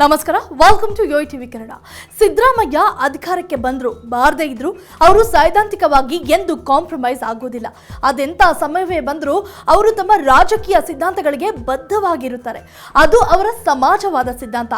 ನಮಸ್ಕಾರ welcome to Yoyo TV Kannada Siddaramaiah ಅಧಿಕಾರಕ್ಕೆ ಬಂದರು, ಬಾರದೇ ಇದ್ರು, ಅವರು ಸೈದ್ಧಾಂತಿಕವಾಗಿ ಎಂದು ಕಾಂಪ್ರಮೈಸ್ ಆಗೋದಿಲ್ಲ. ಅದೆಂತ ಸಮಯವೇ ಬಂದರೂ, ಅವರು ತಮ್ಮ ರಾಜಕೀಯ ಸಿದ್ಧಾಂತಗಳಿಗೆ ಬದ್ಧವಾಗಿರುತ್ತಾರೆ. ಅದು ಅವರ ಸಮಾಜವಾದ ಸಿದ್ಧಾಂತ.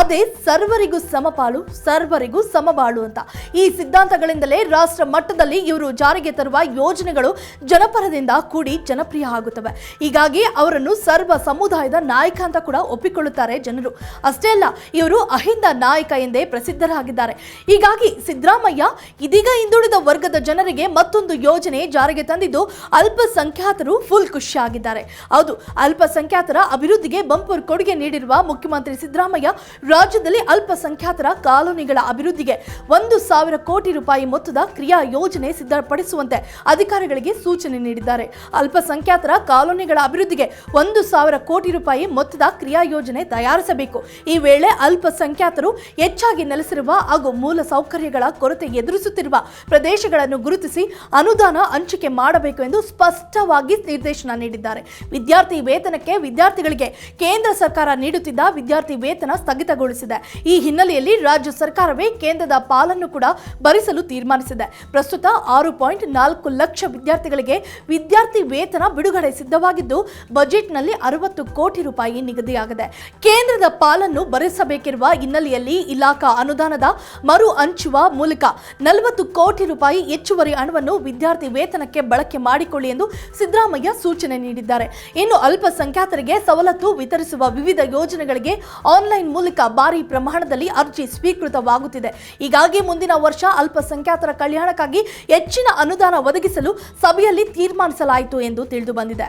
ಅದೇ ಸರ್ವರಿಗೂ ಸಮಪಾಲು, ಸರ್ವರಿಗೂ ಸಮಬಾಳು ಅಂತ. ಈ ಸಿದ್ಧಾಂತಗಳಿಂದಲೇ ರಾಷ್ಟ್ರ ಮಟ್ಟದಲ್ಲಿ ಇವರು ಜಾರಿಗೆ ತರುವ ಯೋಜನೆಗಳು ಜನಪರದಿಂದ ಕೂಡಿ ಜನಪ್ರಿಯ ಆಗುತ್ತವೆ. ಹೀಗಾಗಿ ಅವರನ್ನು ಸರ್ವ ಸಮುದಾಯದ ನಾಯಕ ಅಂತ ಕೂಡ ಒಪ್ಪಿಕೊಳ್ಳುತ್ತಾರೆ ಜನರು. ಅಷ್ಟೇ ಅಲ್ಲ ಇವರು ಅಹಿಂದ ನಾಯಕ ಎಂದೇ ಪ್ರಸಿದ್ಧರಾಗಿದ್ದಾರೆ. ಹೀಗಾಗಿ ಸಿದ್ದರಾಮಯ್ಯ ಇದೀಗ ಹಿಂದುಳಿದ ವರ್ಗದ ಜನರಿಗೆ ಮತ್ತೊಂದು ಯೋಜನೆ ಜಾರಿಗೆ ತಂದಿದ್ದು ಅಲ್ಪಸಂಖ್ಯಾತರು ಫುಲ್ ಖುಷಿಯಾಗಿದ್ದಾರೆ. ಹೌದು, ಅಲ್ಪಸಂಖ್ಯಾತರ ಅಭಿವೃದ್ಧಿಗೆ ಬಂಪರ್ ಕೊಡುಗೆ ನೀಡಿರುವ ಮುಖ್ಯಮಂತ್ರಿ ಸಿದ್ದರಾಮಯ್ಯ ರಾಜ್ಯದಲ್ಲಿ ಅಲ್ಪಸಂಖ್ಯಾತರ ಕಾಲೋನಿಗಳ ಅಭಿವೃದ್ಧಿಗೆ ಒಂದು ಸಾವಿರ ಕೋಟಿ ರೂಪಾಯಿ ಮೊತ್ತದ ಕ್ರಿಯಾ ಯೋಜನೆ ಸಿದ್ಧಪಡಿಸುವಂತೆ ಅಧಿಕಾರಿಗಳಿಗೆ ಸೂಚನೆ ನೀಡಿದ್ದಾರೆ. ಅಲ್ಪಸಂಖ್ಯಾತರ ಕಾಲೋನಿಗಳ ಅಭಿವೃದ್ಧಿಗೆ ಒಂದು ಸಾವಿರ ಕೋಟಿ ರೂಪಾಯಿ ಮೊತ್ತದ ಕ್ರಿಯಾ ಯೋಜನೆ ತಯಾರಿಸಬೇಕು. ಈ ವೇಳೆ ಅಲ್ಪಸಂಖ್ಯಾತರು ಹೆಚ್ಚಾಗಿ ನೆಲೆಸಿರುವ ಹಾಗೂ ಮೂಲ ಸೌಕರ್ಯಗಳ ಕೊರತೆ ಎದುರಿಸುತ್ತಿರುವ ಪ್ರದೇಶಗಳನ್ನು ಗುರುತಿಸಿ ಅನುದಾನ ಹಂಚಿಕೆ ಮಾಡಬೇಕು ಎಂದು ಸ್ಪಷ್ಟವಾಗಿ ನಿರ್ದೇಶನ ನೀಡಿದ್ದಾರೆ. ವಿದ್ಯಾರ್ಥಿ ವೇತನಕ್ಕೆ ವಿದ್ಯಾರ್ಥಿಗಳಿಗೆ ಕೇಂದ್ರ ಸರ್ಕಾರ ನೀಡುತ್ತಿದ್ದ ವಿದ್ಯಾರ್ಥಿ ವೇತನ ಸ್ಥಗಿತಗೊಳಿಸಿದೆ. ಈ ಹಿನ್ನೆಲೆಯಲ್ಲಿ ರಾಜ್ಯ ಸರ್ಕಾರವೇ ಕೇಂದ್ರದ ಪಾಲನ್ನು ಕೂಡ ಭರಿಸಲು ತೀರ್ಮಾನಿಸಿದೆ. ಪ್ರಸ್ತುತ ಆರು ಪಾಯಿಂಟ್ ನಾಲ್ಕು ಲಕ್ಷ ವಿದ್ಯಾರ್ಥಿಗಳಿಗೆ ವಿದ್ಯಾರ್ಥಿ ವೇತನ ಬಿಡುಗಡೆ ಸಿದ್ಧವಾಗಿದ್ದು, ಬಜೆಟ್ನಲ್ಲಿ ಅರವತ್ತು ಕೋಟಿ ರೂಪಾಯಿ ನಿಗದಿಯಾಗಿದೆ. ಕೇಂದ್ರದ ಪಾಲನ್ನು ಭರಿಸಬೇಕಿರುವ ಹಿನ್ನೆಲೆಯಲ್ಲಿ ಇಲಾಖಾ ಅನುದಾನದ ಮರು ಹಂಚುವ ಮೂಲಕ ನಲವತ್ತು ಕೋಟಿ ರೂಪಾಯಿ ಹೆಚ್ಚುವರಿ ಹಣವನ್ನು ವಿದ್ಯಾರ್ಥಿ ವೇತನಕ್ಕೆ ಬಳಕೆ ಮಾಡಿಕೊಳ್ಳಿ ಎಂದು ಸಿದ್ದರಾಮಯ್ಯ ಸೂಚನೆ ನೀಡಿದ್ದಾರೆ. ಇನ್ನು ಅಲ್ಪಸಂಖ್ಯಾತರಿಗೆ ಸವಲತ್ತು ವಿತರಿಸುವ ವಿವಿಧ ಯೋಜನೆಗಳಿಗೆ ಆನ್ಲೈನ್ ಮೂಲಕ ಭಾರಿ ಪ್ರಮಾಣದಲ್ಲಿ ಅರ್ಜಿ ಸ್ವೀಕೃತವಾಗುತ್ತಿದೆ. ಹೀಗಾಗಿ ಮುಂದಿನ ವರ್ಷ ಅಲ್ಪಸಂಖ್ಯಾತರ ಕಲ್ಯಾಣಕ್ಕಾಗಿ ಹೆಚ್ಚಿನ ಅನುದಾನ ಒದಗಿಸಲು ಸಭೆಯಲ್ಲಿ ತೀರ್ಮಾನಿಸಲಾಯಿತು ಎಂದು ತಿಳಿದು ಬಂದಿದೆ.